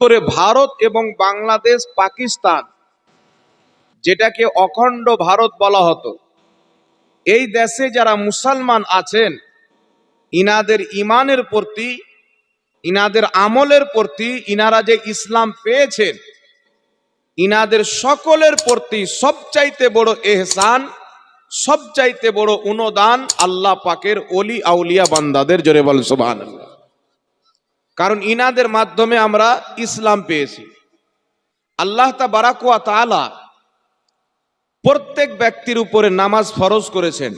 করে ভারত এবং বাংলাদেশ পাকিস্তান, যেটাকে অখণ্ড ভারত বলা হতো। এই দেশে যারা মুসলমান আছেন, ইনাদের ইমানের প্রতি, ইনাদের আমলের প্রতি, ইনারা যে ইসলাম পেয়েছেন, ইনাদের সকলের প্রতি সবচাইতে বড় এহসান, সবচাইতে বড় অনুদান আল্লাহ পাকের অলি আউলিয়া বান্দাদের, জোরে বল সুবহান কারণ ইনাদের মাধ্যমে আমরা ইসলাম পেয়েছি। আল্লাহ তা বারাকুয়া তালা প্রত্যেক ব্যক্তির উপরে নামাজ ফরজ করেছেন।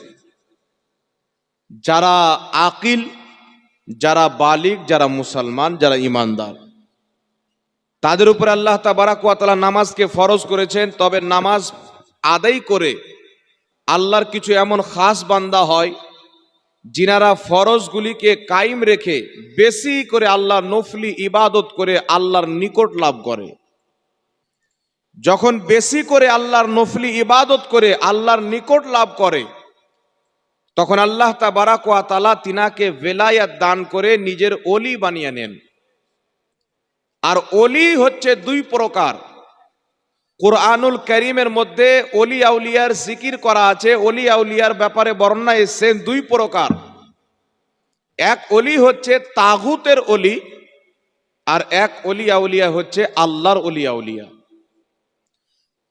যারা আকিল, যারা বালিক, যারা মুসলমান, যারা ইমানদার। তাদের উপরে আল্লাহ তা তাবারাকালা নামাজকে ফরজ করেছেন, তবে নামাজ আদায় করে আল্লাহর কিছু এমন খাস বান্দা হয় যিনারা ফরজগুলিকে কায়েম রেখে বেশি করে আল্লাহ নফলি ইবাদত করে আল্লাহর নিকট লাভ করে। যখন বেশি করে আল্লাহর নফলি ইবাদত করে আল্লাহর নিকট লাভ করে, তখন আল্লাহ তা বারাকুয়া তালা তিনাকে বেলায়াত দান করে নিজের অলি বানিয়ে নেন। আর অলি হচ্ছে দুই প্রকার। কোরআনুল করিমের মধ্যে অলি আউলিয়ার জিকির করা আছে। অলি আউলিয়ার ব্যাপারে বর্ণনা এসছেন দুই প্রকার। এক অলি হচ্ছে তাগুতের অলি আর এক অলি আউলিয়া হচ্ছে আল্লাহর অলি আউলিয়া।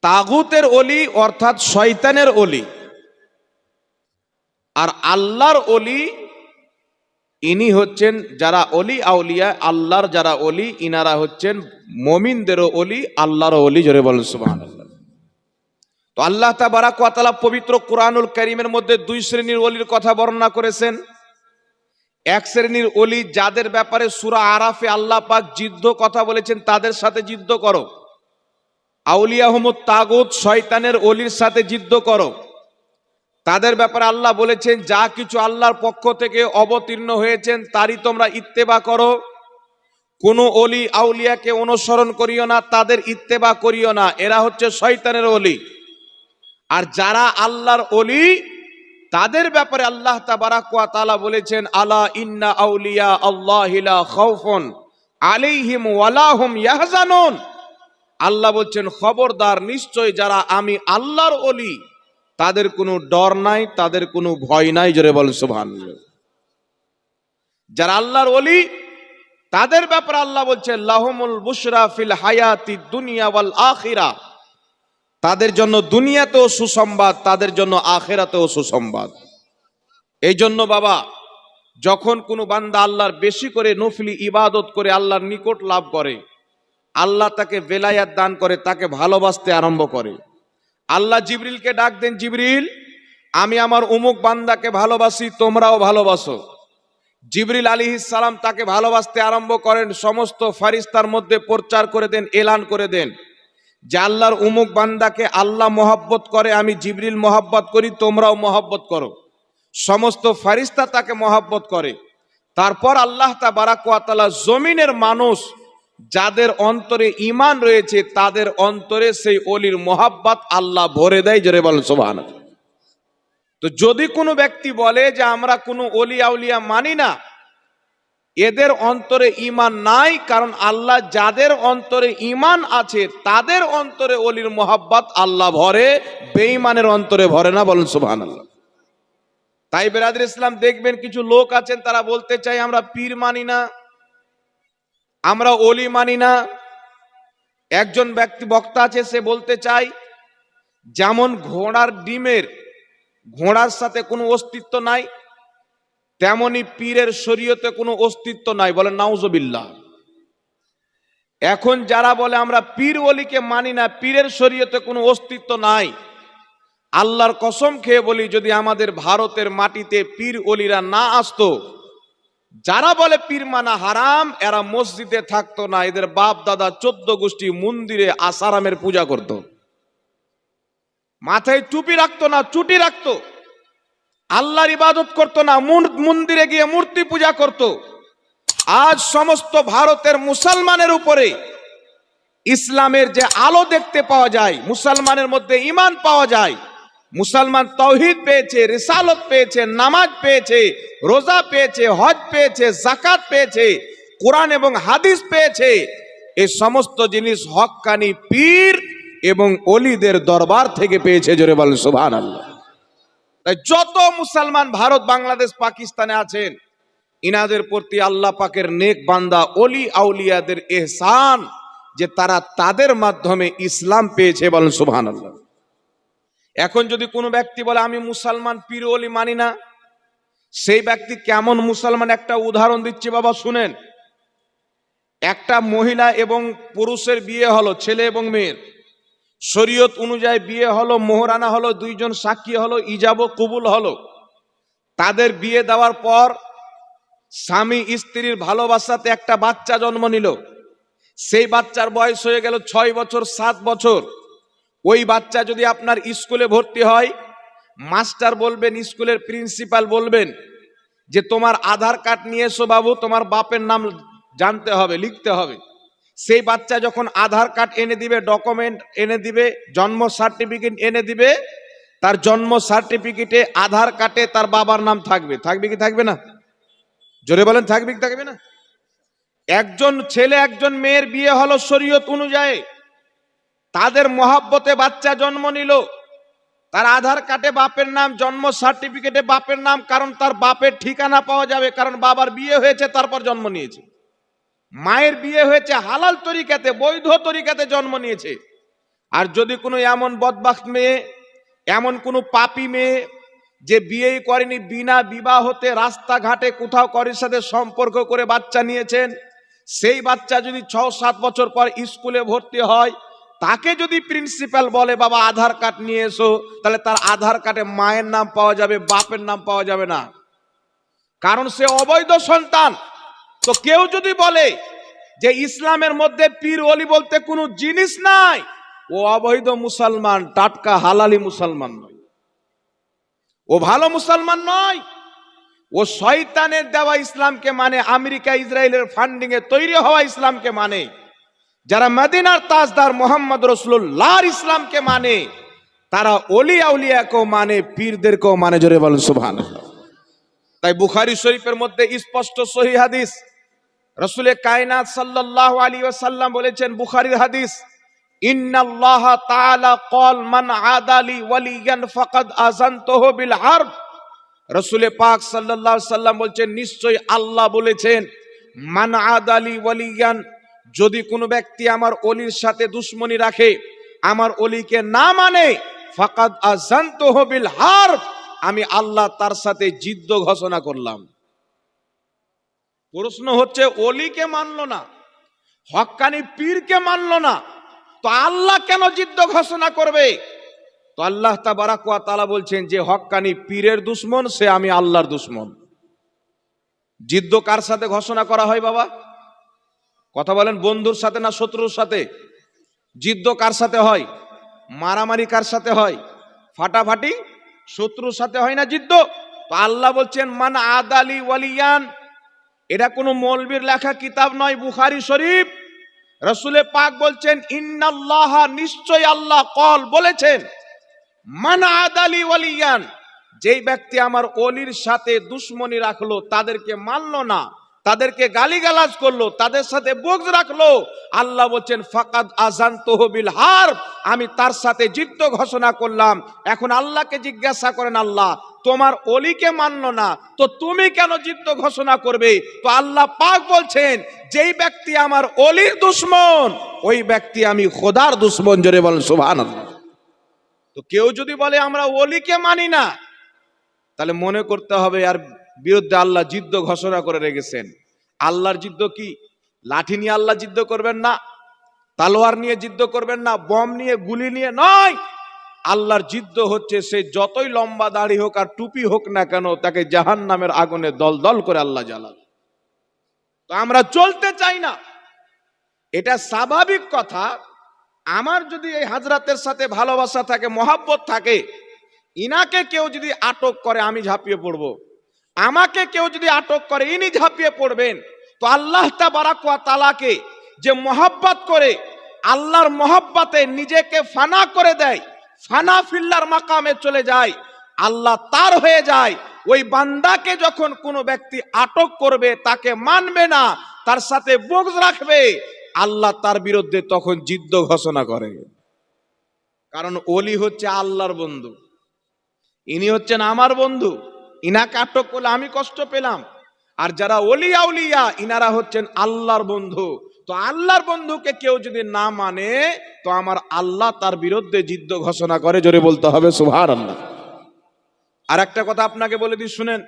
তাগুতের অলি অর্থাৎ শয়তানের অলি আর আল্লাহর অলি ইনি হচ্ছেন যারা অলি আউলিয়া, আল্লাহর যারা অলি, ইনারা হচ্ছেন মমিনদেরও অলি আল্লাহর অলি, জোরে বলেন সুবহান তো আল্লাহ তাবারাকালা পবিত্র কোরআনুল করিমের মধ্যে দুই শ্রেণির অলির কথা বর্ণনা করেছেন। এক শ্রেণির অলি যাদের ব্যাপারে সুরা আরাফে আল্লাহ পাক যুদ্ধ কথা বলেছেন, তাদের সাথে যুদ্ধ করো। আউলিয়া হমদ তাগুত, শয়তানের অলির সাথে যুদ্ধ করো। তাদের ব্যাপারে আল্লাহ বলেছেন, যা কিছু আল্লাহর পক্ষ থেকে অবতীর্ণ হয়েছেন, তারই তোমরা ইত্তেবা করো। কোনো অলি আউলিয়াকে অনুসরণ করিও না, তাদের ইত্তেবা করিও না। এরা হচ্ছে শয়তানের অলি আর যারা আল্লাহর অলি তাদের ব্যাপারে আল্লাহ তাবারাকুয়া তালা বলেছেন, আলা ইন্না আউলিয়া আল্লাহিলা আলাইহিম ওয়ালাহুম ইয়াহজানুন। আল্লাহ বলছেন, খবরদার নিশ্চয় যারা আমি আল্লাহর অলি তাদের কোনো ডর নাই, তাদের কোনো ভয় নাই, জোরে বল সুবহান যারা আল্লাহর অলি তাদের ব্যাপারে আল্লাহ বলছে, লাহমুল বুশরা ফিল হায়াতি দুনিয়া ওয়াল আখিরা। তাদের জন্য দুনিয়াতেও সুসংবাদ, তাদের জন্য আখেরাতেও সুসংবাদ। এই জন্য বাবা, যখন কোনো বান্দা আল্লাহর বেশি করে নফলি, ইবাদত করে আল্লাহর নিকট লাভ করে, আল্লাহ তাকে বেলায়াত দান করে, তাকে ভালোবাসতে আরম্ভ করে। আল্লাহ জিবরিলকে ডাক দেন, জিবরিল, আমি আমার উমুক বান্দাকে ভালোবাসি, তোমরাও ভালোবাসো। জিবরিল আলী সালাম তাকে ভালোবাসতে আরম্ভ করেন, সমস্ত ফারিস্তার মধ্যে প্রচার করে দেন, এলান করে দেন যে আল্লাহর উমুক বান্দাকে আল্লাহ মোহাব্বত করে, আমি জিবরিল মোহাব্বত করি, তোমরাও মোহাব্বত করো। সমস্ত ফারিস্তা তাকে মোহাব্বত করে। তারপর আল্লাহ তা বারাকুয়াতালা জমিনের মানুষ যাদের অন্তরে ইমান রয়েছে, তাদের অন্তরে সেই অলির মোহাব্বত আল্লাহ ভরে দেয়, জোরে বলেন সোভান তো যদি কোনো ব্যক্তি বলে যে, আমরা কোনো অলি আউলিয়া মানি না, এদের অন্তরে ইমান নাই, কারণ আল্লাহ যাদের অন্তরে ইমান আছে, তাদের অন্তরে অলির মোহাব্বত আল্লাহ ভরে, বেঈমানের অন্তরে ভরে না, বলেন সুবহান আল্লাহ তাই বেরাদের ইসলাম দেখবেন, কিছু লোক আছেন, তারা বলতে চাই আমরা পীর মানি না আমরা অলি মানি না। একজন ব্যক্তি বক্তা আছে, সে বলতে চাই, যেমন ঘোড়ার ডিমের, ঘোড়ার সাথে কোনো অস্তিত্ব নাই, তেমনি পীরের শরীয়তে কোনো অস্তিত্ব নাই, বলে নাউজবিল্লা এখন যারা বলে আমরা পীর অলিকে মানি না, পীরের শরীয়তে কোনো অস্তিত্ব নাই, আল্লাহর কসম খেয়ে বলি, যদি আমাদের ভারতের মাটিতে পীর অলিরা না আসতো যারা বলে পীরমানা হারাম, এরা মসজিদে থাকতো না, এদের বাপ দাদা চোদ্দ গোষ্ঠী মন্দিরে আসারামের পূজা করত। মাথায় টুপি রাখতো না, চুটি রাখতো। আল্লাহর ইবাদত করতো না মন্দিরে গিয়ে মূর্তি পূজা করত। আজ সমস্ত ভারতের মুসলমানের উপরে ইসলামের যে আলো দেখতে পাওয়া যায়, মুসলমানের মধ্যে ইমান পাওয়া যায় মুসলমান তৌহিদ পেয়েছে, রিসালত পেয়েছে, নামাজ পেয়েছে, রোজা পেয়েছে, হজ পেয়েছে জাকাত পেয়েছে, কোরআন এবং হাদিস পেয়েছে। এই সমস্ত জিনিস হক্কানি পীর এবং অলিদের দরবার থেকে পেয়েছে জোরে বলেন সুভান তাই যত মুসলমান ভারত, বাংলাদেশ, পাকিস্তানে আছেন, ইনাদের প্রতি আল্লাহ পাকের নেক বান্দা, অলি আউলিয়াদের এহসান যে তারা তাদের মাধ্যমে ইসলাম পেয়েছে বলেন সুবহান আল্লাহ এখন যদি কোনো ব্যক্তি বলে, আমি মুসলমান পীর অলি মানি না, সেই ব্যক্তি কেমন মুসলমান? একটা উদাহরণ দিচ্ছি বাবা, শুনেন। একটা মহিলা এবং পুরুষের বিয়ে হলো, ছেলে এবং মেয়ের। শরীয়ত অনুযায়ী বিয়ে হলো, মোহরানা হলো, দুইজন সাক্ষী হলো, ইজাব কবুল হলো। তাদের বিয়ে দেওয়ার পর স্বামী স্ত্রীর ভালোবাসাতে একটা বাচ্চা জন্ম নিল। সেই বাচ্চার বয়স হয়ে গেল ছয় বছর, সাত বছর। ওই বাচ্চা যদি আপনার স্কুলে ভর্তি হয়, মাস্টার বলবেন, স্কুলের প্রিন্সিপাল বলবেন যে তোমার আধার কার্ড নিয়ে এসো বাবু, তোমার বাপের নাম জানতে হবে, লিখতে হবে। সেই বাচ্চা যখন আধার কার্ড এনে দিবে, ডকুমেন্ট এনে দিবে, জন্ম সার্টিফিকেট এনে দিবে, তার জন্ম সার্টিফিকেটে আধার কার্ডে তার বাবার নাম থাকবে। থাকবে কি থাকবে না? জোরে বলেন, থাকবে কি থাকবে না? একজন ছেলে, একজন মেয়ের বিয়ে হলো শরীয়ত অনুযায়ী। তাদের মহাব্বতে বাচ্চা জন্ম নিল। তার আধার কার্ডে বাপের নাম, জন্ম সার্টিফিকেটে বাপের নাম, কারণ তার বাপের ঠিকানা পাওয়া যাবে, কারণ বাবার বিয়ে হয়েছে, তারপর জন্ম নিয়েছে। মায়ের বিয়ে হয়েছে হালাল তরিকাতে, বৈধ তরিকাতে জন্ম নিয়েছে। আর যদি কোনো এমন বদবাক মেয়ে, এমন কোনো পাপি মেয়ে যে বিয়েই করেনি, বিনা বিবাহতে রাস্তাঘাটে কোথাও করের সাথে সম্পর্ক করে বাচ্চা নিয়েছেন, সেই বাচ্চা যদি ছ সাত বছর পর স্কুলে ভর্তি হয় তাকে যদি প্রিন্সিপাল বলে, বাবা, আধার কার্ড নিয়ে এসো, তাহলে তার আধার কার্ডে মায়ের নাম পাওয়া যাবে, বাপের নাম পাওয়া যাবে না। কারণ সে অবৈধ সন্তান। তো কেউ যদি বলে যে, ইসলামের মধ্যে পীর অলি বলতে কোনো জিনিস নাই, ও অবৈধ মুসলমান, টাটকা, হালালি মুসলমান নয়। ও ভালো মুসলমান নয়। ও শয়তানের দেওয়া ইসলামকে মানে আমেরিকা, ইসরায়েলের ফান্ডিং এ তৈরি হওয়া ইসলামকে মানে। যারা মদিনার তাজদার মোহাম্মদ রসুল্লাহর ইসলামকে মানে তারা অলি আউলিয়াকেও মানে পীরদেরকেও মানে জোরে বলেন সুবহান তাই বুখারি শরীফের মধ্যে স্পষ্ট সহি হাদিস। রসুলে কায়নাত সাল্লাল্লাহু আলাইহি ওয়াসাল্লাম বলেছেন, বুখারীর হাদিস, ইন্নাল্লাহ ক্বাল মান ওয়ালিয়ান পাক সাল্লাম নিশ্চয়ই আল্লাহ বলেছেন, মান আদালি ওয়ালিয়ান যদি কোনো ব্যক্তি আমার অলির সাথে দুশ্মনী রাখে, আমার অলিকে না মানে ফাকাদ আযানতুহু বিল হারব আমি আল্লাহ তার সাথে জিদ্দ ঘোষণা করলাম। প্রশ্ন হচ্ছে, অলিকে মানলো না হক্কানি পীরকে মানলো না, তো আল্লাহ কেন জিদ্দ ঘোষণা করবে? তো আল্লাহ তা তাবারাকুয়া তালা বলছেন যে হক্কানি পীরের দুশ্মন, সে আমি আল্লাহর দুশ্মন। জিদ্দ কার সাথে ঘোষণা করা হয় বাবা? কথা বলেন, বন্ধুর সাথে না শত্রুর সাথে? জিদ্দ কার সাথে হয়? মারামারি কার সাথে হয়? ফাটাফাটি শত্রুর সাথে হয় না জিদ্দ? তো আল্লাহ বলছেন, মান আদালি ওয়ালিয়ান। এটা কোনো মৌলবীর লেখা কিতাব নয়, বুখারি শরীফ। রসুলে পাক বলছেন, ইন্নাল্লাহ নিশ্চয় আল্লাহ কল বলেছেন। মান আদালি ওয়ালিয়ান। যেই ব্যক্তি আমার অলির সাথে দুশ্মনী রাখল, তাদেরকে মানলো না। তাদেরকে গালিগালাজ করল, তাদের সাথে বগজ রাখল। আল্লাহ বলছেন, ফাকাদ আজান তহবিল হার আমি তার সাথে জিদ্দ ঘোষণা করলাম। এখন আল্লাহকে জিজ্ঞাসা করেন, আল্লাহ, তোমার অলিকে মানলো না, তো তুমি কেন জিদ্দ ঘোষণা করবে? তো আল্লাহ পাক বলছেন, যেই ব্যক্তি আমার অলির দুশ্মন, ওই ব্যক্তি আমি খোদার দুশ্মন, জোরে বলেন সুবহান তো কেউ যদি বলে, আমরা অলিকে মানি না তাহলে মনে করতে হবে, আর বিরুদ্ধে আল্লাহ জিদ্দ ঘোষণা করে রেখেছেন। আল্লাহর জিদ্দ কি? লাঠি নিয়ে আল্লাহ জিদ্দ করবেন না, তালোয়ার নিয়ে জিদ্দ করবেন না, বম নিয়ে, গুলি নিয়ে নয়। আল্লাহর জিদ্দ হচ্ছে সে যতই লম্বা দাড়ি হোক আর টুপি হোক না কেন, তাকে জাহান নামের আগুনে দল দল করে আল্লাহ জ্বালাল তো আমরা চলতে চাই না। এটা স্বাভাবিক কথা। আমার যদি এই হাজরাতের সাথে ভালোবাসা থাকে, মহাব্বত থাকে, ইনাকে কেউ যদি আটক করে, আমি ঝাঁপিয়ে পড়ব। আমাকে কেউ যদি আটক করে, ইনি ঝাঁপিয়ে পড়বেন। তো আল্লাহ বারাকুয়া তালাকে যে মহাব্বত করে, আল্লাহর মহাব্বাতে নিজেকে ফানা করে দেয়, ফানা ফিল্লার মাকামে চলে যায়, আল্লাহ তার হয়ে যায়। ওই বান্দাকে যখন কোনো ব্যক্তি আটক করবে, তাকে মানবে না, তার সাথে বগজ রাখবে, আল্লাহ তার বিরুদ্ধে তখন জিদ্দ ঘোষণা করে। কারণ অলি হচ্ছে আল্লাহর বন্ধু, ইনি হচ্ছেন আমার বন্ধু। ইনাকে আটক করলে আমি কষ্ট পেলাম। আর যারা অলি আউলিয়া, ইনারা হচ্ছেন আল্লাহর বন্ধু। তো আল্লাহর বন্ধুকে কেউ যদি না মানে তো আমার আল্লাহ তার বিরুদ্ধে জিদ্দ ঘোষণা করে, জোরে বলতে হবে সুভার আল্লাহ আর একটা কথা আপনাকে বলে দিই, শুনেন।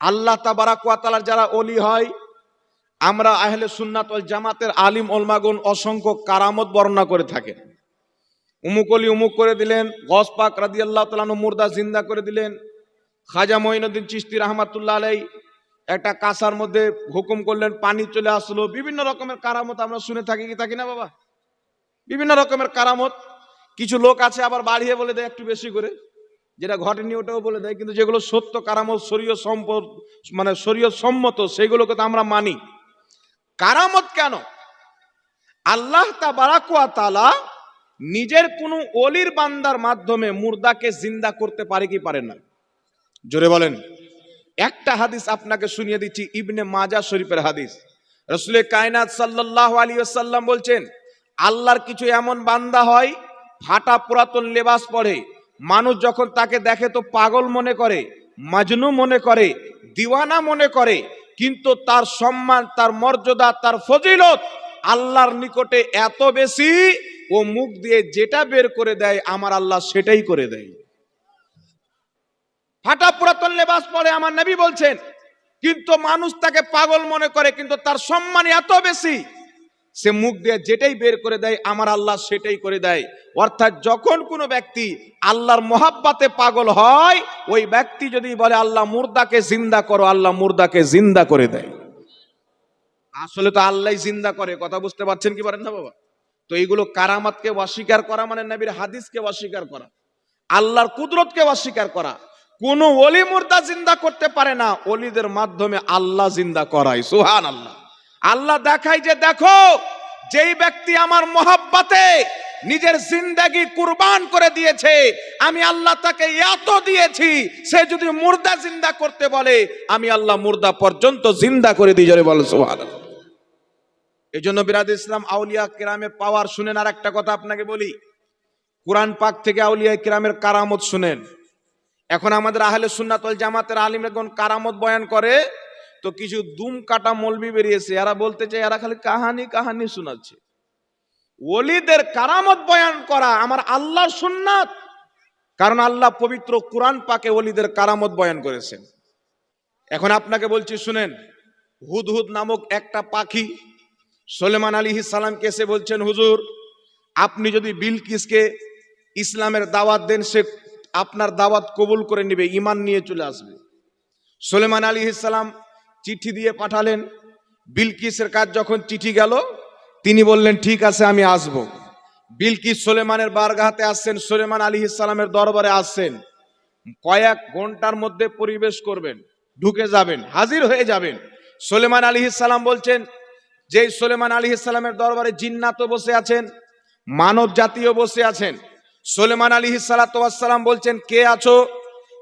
আল্লাহ তাবারাকালার যারা অলি হয়, আমরা আহলে সুন্নাত ওয়াল জামাতের আলিম ওলমাগুন অসংখ্য কারামত বর্ণনা করে থাকেন উমুক অলি উমুক করে দিলেন গস পাক রাদি আল্লাহ তালানু মুর্দা জিন্দা করে দিলেন খাজা মঈনুদ্দিন চিস্তি রহমাতুল্লাহ আলাই একটা কাঁসার মধ্যে হুকুম করলেন, পানি চলে আসলো। বিভিন্ন রকমের কারামত আমরা শুনে থাকি কি থাকি না বাবা? বিভিন্ন রকমের কারামত। কিছু লোক আছে আবার বাড়িয়ে বলে দেয় একটু বেশি করে। যেটা ঘটেনি ওটাও বলে দেয়, কিন্তু যেগুলো সত্য কারামত, শরীয় সম্পদ মানে শরীয় সম্মত, সেগুলোকে তো আমরা মানি। কারামত কেন? আল্লাহ তাবারাকুয়া তালা নিজের কোনো অলির বান্দার মাধ্যমে মুর্দাকে জিন্দা করতে পারে কি পারে না? জোরে বলেন। একটা হাদিস আপনাকে শুনিয়ে দিচ্ছি, ইবনে মাজা শরীফের হাদিস। রসুলের কায়নাত সাল্লাহ আলী সাল্লাম বলছেন, আল্লাহর কিছু এমন বান্দা হয়, ফাটা পুরাতন লেবাস পরে, মানুষ যখন তাকে দেখে তো পাগল মনে করে, মাজনু মনে করে, দিওয়ানা মনে করে, কিন্তু তার সম্মান, তার মর্যাদা, তার ফজিলত আল্লাহর নিকটে এত বেশি, ও মুখ দিয়ে যেটা বের করে দেয়, আমার আল্লাহ সেটাই করে দেয়। ফাটা পুরাতন লেবাস পরে আমার নবী বলছেন, কিন্তু মানুষ তাকে পাগল মনে করে, কিন্তু তার সম্মান এত বেশি, সে মুখ দিয়ে যেটাই বের করে দেয়, আমার আল্লাহ সেটাই করে দেয়। অর্থাৎ যখন কোনো ব্যক্তি আল্লাহর মোহাব্বাতে পাগল হয়, ওই ব্যক্তি যদি বলে, আল্লাহ মুর্দাকে জিন্দা করো, আল্লাহ মুর্দাকে জিন্দা করে দেয়। আসলে তো আল্লাহ জিন্দা করে, কথা বুঝতে পারছেন কি পারেন না বাবা? তো এইগুলো কারামাতকে অস্বীকার করা মানে নবীর হাদিসকে অস্বীকার করা, আল্লাহর কুদরতকে অস্বীকার করা। কোন অলি মুর্দা জিন্দা করতে পারে না। অলিদের মাধ্যমে আল্লাহ জিন্দা করায় সুহান আল্লাহ আল্লাহ দেখায় যে, দেখো, যেই ব্যক্তি আমার মহাব্বাতে নিজের জিন্দাগি কুরবান করে দিয়েছে, আমি আল্লাহ তাকে এত দিয়েছি, সে যদি মুর্দা জিন্দা করতে বলে, আমি আল্লাহ মুর্দা পর্যন্ত জিন্দা করে দিই, জোরে বলো সুহান এই জন্য বিরাদ ইসলাম আউলিয়া কিরামের পাওয়ার শুনেন আর একটা কথা আপনাকে বলি। কোরআন পাক থেকে আউলিয়া কিরামের কারামত শুনেন। এখন আমাদের আহলে সুন্নাতল জামাতের আলিম এখন কারামত বয়ান করে, তো কিছু দুম কাটা মলবি বেরিয়েছে। এরা বলতে চায়, এরা খালি কাহানি কাহানি শোনাচ্ছে। ওলিদের কারামত বয়ান করা আমার আল্লাহর সুন্নাত। কারণ আল্লাহ পবিত্র কোরআন পাকে ওলিদের কারামত বয়ান করেছেন। এখন আপনাকে বলছি, শুনেন, হুদহুদ নামক একটা পাখি, সোলেমান আলী সালামকে এসে বলছেন, হুজুর, আপনি যদি বিলকিসকে ইসলামের দাওয়াত দেন, সে আপনার দাওয়াত কবুল করে নেবে ইমান নিয়ে চলে আসবে। সোলেমান আলী ইসালাম চিঠি দিয়ে পাঠালেন। বিলকিসের কাজ যখন চিঠি গেল, তিনি বললেন, ঠিক আছে, আমি আসব। বিলকিস সোলেমানের বারগাহাতে আসছেন, সোলেমান আলী ইসালামের দরবারে আসছেন। কয়েক ঘণ্টার মধ্যে পরিবেশ করবেন, ঢুকে যাবেন, হাজির হয়ে যাবেন। সোলেমান আলী ইসালাম বলছেন যে সোলেমান আলী ইসালামের দরবারে জিন্নাতও বসে আছেন মানব জাতীয় বসে আছেন সোলেমান আলী সালাতাম বলছেন, কে আছো?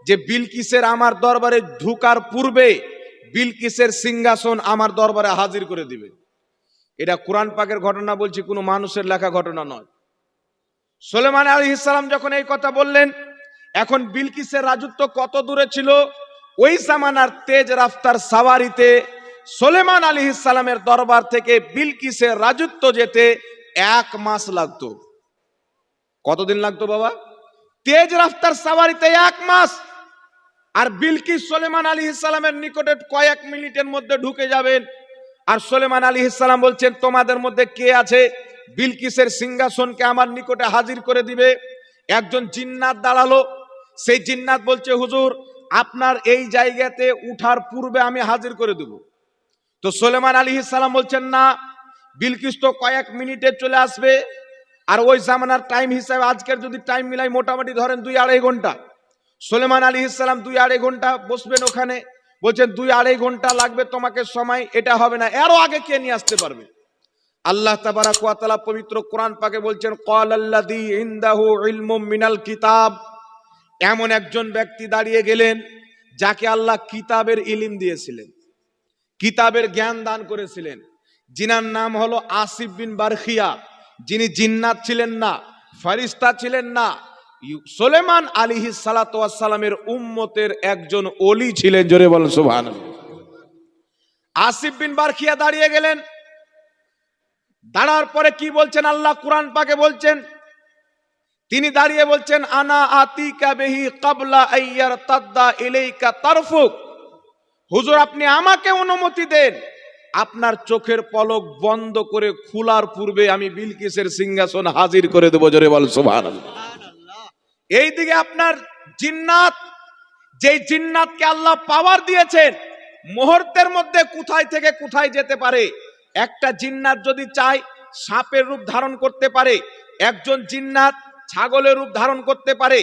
যে, বিলকিসের আমার দরবারে ঢুকার পূর্বে বিলকিসের সিংহাসন আমার দরবারে হাজির করে দিবে। এটা কোরআন পাকের ঘটনা বলছি, কোনো মানুষের লেখা ঘটনা নয়। সোলেমান আলী ইসলাম যখন এই কথা বললেন, এখন বিলকিসের রাজত্ব কত দূরে ছিল? ওই জামানার তেজ রাফতার সাওয়ারিতে সোলেমান আলী ইসলামের দরবার থেকে বিলকিসের রাজত্ব যেতে এক মাস লাগতো। কতদিন লাগতো বাবা? তেজ রাফতার সাওয়ারিতে এক মাস। আর বিলকিস সোলেমান আলী ইসলামের নিকটে কয়েক মিনিটের মধ্যে ঢুকে যাবেন। আর সোলেমান আলী ইসলাম বলছেন, তোমাদের মধ্যে কে আছে? বিলকিসের সিংহাসনকে আমার নিকটে হাজির করে দিবে। একজন জিন্নাত দাঁড়াল সেই জিন্নাত বলছে, হুজুর, আপনার এই জায়গাতে উঠার পূর্বে আমি হাজির করে দেব। তো সোলেমান আলী ইসলাম বলছেন, না, বিলকিস তো কয়েক মিনিটে চলে আসবে। আর ওই জামানার টাইম হিসাবে আজকের যদি টাইম মিলাই মোটামুটি ধরেন দুই আড়াই ঘণ্টা। সোলেমান আলী ইসলাম দুই আড়াই ঘণ্টা বসবেন ওখানে, বলছেন দুই আড়াই ঘণ্টা লাগবে তোমাকে সময়, এটা হবে না। এরও আগে কে নিয়ে আসতে পারবে? আল্লাহ তাবারা কোয়াতালা পবিত্র কোরআন পাকে বলছেন কল আল্লাদি ইন্দাহু মিনাল কিতাব। এমন একজন ব্যক্তি দাঁড়িয়ে গেলেন, যাকে আল্লাহ কিতাবের ইলিম দিয়েছিলেন, কিতাবের জ্ঞান দান করেছিলেন। জিনার নাম হলো আসিফ বিন বারখিয়া যিনি জিন্নাত ছিলেন না, ফারিস্তা ছিলেন না সোলেমান আলিহি সালাতামের উম্মতের একজন অলি ছিলেন, জোরে বলেন সুবহান আসিফ বিন বারখিয়া দাঁড়িয়ে গেলেন। দাঁড়ার পরে কি বলছেন? আল্লাহ কোরআন পাকে বলছেন, তিনি দাঁড়িয়ে বলছেন, আনা আতিকা বেহি কাবলা আইয়ার তাদ্দা ইলাইকা তারফুক। হুজুর, আপনি আমাকে অনুমতি দেন। আপনার চোখের পলক বন্ধ করে খোলার পূর্বে আমি বিলকিসের সিংহাসন হাজির করে দেবো, জোরে বল, সুবহানাল্লাহ। এই দিকে আপনার জিন্নাত, যেই জিন্নাতকে আল্লাহ পাওয়ার দিয়েছেন, মুহূর্তের মধ্যে কোথায় থেকে কোথায় যেতে পারে? একটা জিন্নাত যদি চায়, সাপের রূপ ধারণ করতে পারে, একজন জিন্নাত ছাগলের রূপ ধারণ করতে পারে,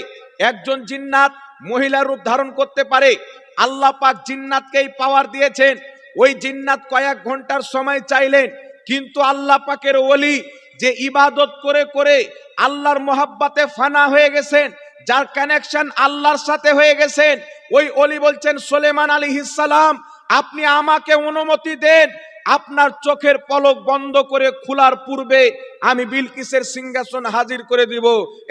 একজন জিন্নাত মহিলার রূপ ধারণ করতে পারে, আল্লাহ পাক জিন্নাতকেই পাওয়ার দিয়েছেন ওই জিন্নাত কয়েক ঘণ্টার সময় চাইলেন, কিন্তু আল্লাহ পাকের ওলি যে ইবাদত করে করে আল্লাহর মোহাব্বাতে ফানা হয়ে গেছেন, যার কানেকশন আল্লাহর সাথে হয়ে গেছেন, ওই অলি বলছেন, সোলেমান আলী সালাম, আপনি আমাকে অনুমতি দেন, আপনার চোখের পলক বন্ধ করে খোলার পূর্বে আমি বিলকিসের সিংহাসন হাজির করে দিব।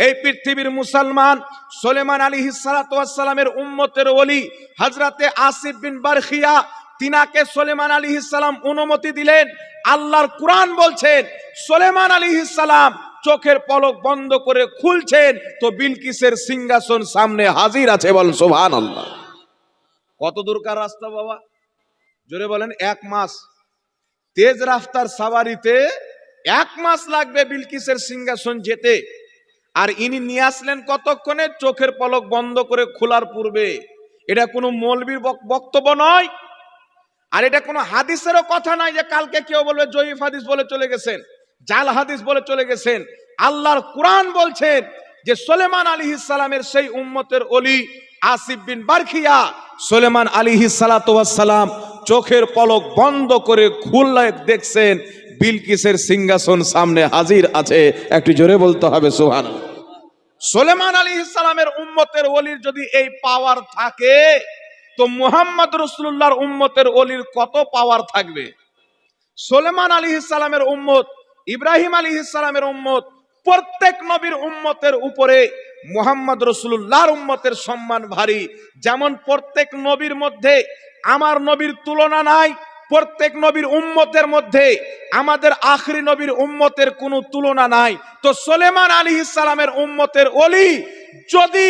এই পৃথিবীর মুসলমান, সোলেমান আলী সালামের উম্মতের অলি হজরতে আসিফ বিন বারখিয়া তিনাকে সোলেমান আলী সালাম অনুমতি দিলেন। আল্লাহর কোরআন বলছেন, সোলেমান আলী সালাম চোখের পলক বন্ধ করে খুলছেন তো বিলকিসের সিংহাসন সামনে হাজির আছে বল সোভান আল্লাহ কত দূরকার রাস্তা বাবা? জোরে বলেন, এক মাস। তেজ রাফতার সাবারিতে এক মাস লাগবে বিলকিসের সিংহাসন যেতে। আর ইনি নিয়ে আসলেন কতক্ষণে? চোখের পলক বন্ধ করে খোলার পূর্বে। এটা কোনো মৌলবীর বক্তব্য নয়। আর এটা কোনো হাদিসেরও কথা নয় যে কালকে কেউ বলবে জয়ীফ হাদিস বলে চলে গেছেন, জাল হাদিস বলে চলে গেছেন। আল্লাহর কোরআন বলছেন যে সোলেমান আলী সালামের সেই উম্মতের অলি আসিফ বিন বারখিয়া, সোলেমান আলী সালাম চোখের পলক বন্ধ করে খুললে দেখছেন বিলকিসের সিংহাসন সামনে হাজির আছে। একটু জোরে বলতে হবে সোহান সোলেমান আলী ইসলামের উম্মতের অলির যদি এই পাওয়ার থাকে তো মোহাম্মদ রসুল্লাহর উম্মতের অলির কত পাওয়ার থাকবে? সোলেমান আলী ইসলামের উম্মত, ইব্রাহিম আলী ইসলামের উম্মত, প্রত্যেক নবীর উম্মতের উপরে মুহাম্মদ রসুল্লাহর উম্মতের সম্মান ভারী। যেমন প্রত্যেক নবীর মধ্যে আমার নবীর তুলনা নাই, প্রত্যেক নবীর উম্মতের মধ্যে আমাদের আখরি নবীর উম্মতের কোনো তুলনা নাই। তো সোলেমান আলী ইসলামের উম্মতের অলি যদি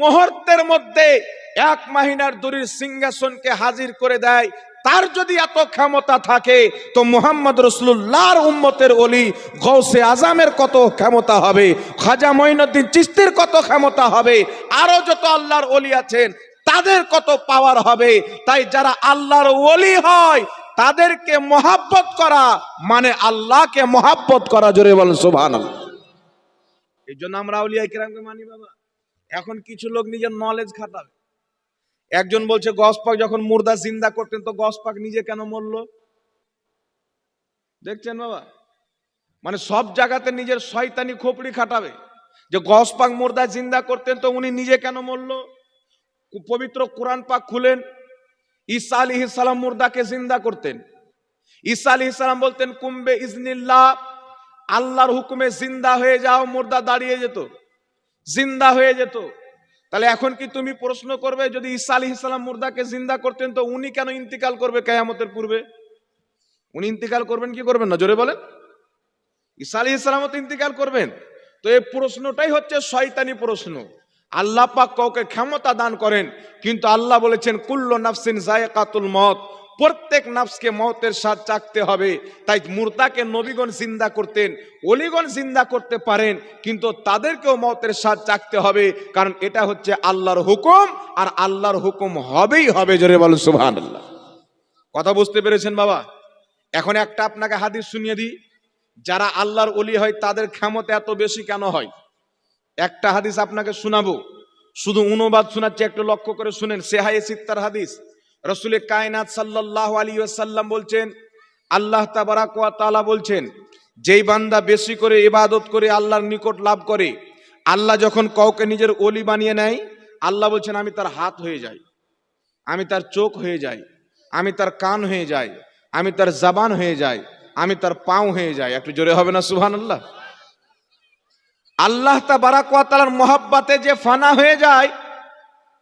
মুহূর্তের মধ্যে এক মাহিনার দূরের সিংহাসনকে হাজির করে দেয়। তার যদি এত ক্ষমতা থাকে, তো মোহাম্মদ রসুল্লাহর উম্মতের অলি গৌসে আজামের কত ক্ষমতা হবে? খাজা মঈনুদ্দিন চিস্তির কত ক্ষমতা হবে? আরও যত আল্লাহর অলি আছেন, তাদের কত পাওয়ার হবে? তাই যারা আল্লাহর ওলি হয়, তাদেরকে মহাব্বত করা মানে আল্লাহকে মহাব্বত করা, জোরে বল সুবহান এই জন্য আমরা আউলিয়া কিরামকে মানি, বাবা। এখন কিছু লোক নিজের নলেজ খাটাবে। একজন বলছে গসপাক যখন মুর্দা জিন্দা করতেন, তো গসপাক নিজে কেন মরলো? দেখছেন বাবা? মানে সব জায়গাতে নিজের শয়তানি খোপড়ি খাটাবে। যে গসপাক মুর্দা জিন্দা করতেন, তো উনি নিজে কেন মরল? পবিত্র কোরআন পাক খুলেন, ঈসা আলী সালাম মুর্দাকে জিন্দা করতেন। ঈসা আলী সালাম বলতেন, কুম্বে ইজনিল্লাহ, আল্লাহর হুকুমে জিন্দা হয়ে যাও, মুর্দা দাঁড়িয়ে যেত, জিন্দা হয়ে যেত। তাহলে এখন কি তুমি প্রশ্ন করবে, যদি ঈসা আলি ইসলাম মুর্দাকে জিন্দা করতেন, তো উনি কেন ইন্তিকাল করবে কেয়ামতের পূর্বে? উনি ইন্তিকাল করবেন, কি করবেন না? জোরে বলেন। ঈসা আলী ইসলামও তো ইন্তিকাল করবেন। তো এই প্রশ্নটাই হচ্ছে শয়তানি প্রশ্ন। আল্লাহ পাক কাউকে ক্ষমতা দান করেন, কিন্তু আল্লাহ বলেছেন, কুল্ল নাফসিন জায়কাতুল মত প্রত্যেক নাফসকে মতের স্বাদ চাকতে হবে। তাই মুর্দাকে নবীগণ জিন্দা করতেন, অলিগণ জিন্দা করতে পারেন, কিন্তু তাদেরকেও মতের স্বাদ চাকতে হবে, কারণ এটা হচ্ছে আল্লাহর হুকুম, আর আল্লাহর হুকুম হবেই হবে, জোরে বল সুবহান আল্লাহ কথা বুঝতে পেরেছেন বাবা? এখন একটা আপনাকে হাদিস শুনিয়ে দিই। যারা আল্লাহর অলি হয়, তাদের ক্ষমতা এত বেশি কেন হয়? একটা হাদিস আপনাকে শোনাবো। শুধু অনুবাদ শোনাচ্ছি, একটু লক্ষ্য করে শুনেন সেহাই সিত্তার হাদিস। রসুলের কায়নাত সাল্লাহ আলী সাল্লাম বলছেন, আল্লাহ তাবারাক তাআলা বলছেন, যেই বান্দা বেশি করে ইবাদত করে আল্লাহর নিকট লাভ করে, আল্লাহ যখন কাউকে নিজের অলি বানিয়ে নেয়, আল্লাহ বলছেন, আমি তার হাত হয়ে যাই, আমি তার চোখ হয়ে যাই, আমি তার কান হয়ে যাই, আমি তার জাবান হয়ে যাই, আমি তার পাও হয়ে যাই। একটু জোরে হবে না সুহান আল্লাহ আল্লাহ তালার মোহাব্বাতে যে ফানা হয়ে যায়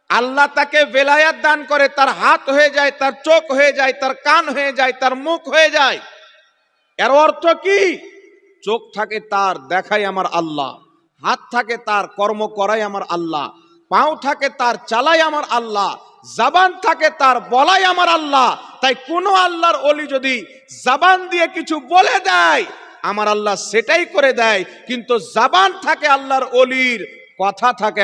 আল্লাহ তাকে বেলায়াত দান করে, তার হাত হয়ে যায়, তার চোখ হয়ে যায়, তার কান হয়ে যায়, তার মুখ হয়ে যায়। এর অর্থ কি? চোখ থাকে তার, দেখাই আমার আল্লাহ। হাত থাকে তার, কর্ম করাই আমার আল্লাহ। পাও থাকে তার, চালাই আমার আল্লাহ। জাবান থাকে তার, বলাই আমার আল্লাহ। তাই কোন আল্লাহর অলি যদি জাবান দিয়ে কিছু বলে দেয়, আমার আল্লাহ সেটাই করে দেয়। কিন্তু জাবান থাকে আল্লাহর অলির কথা থাকে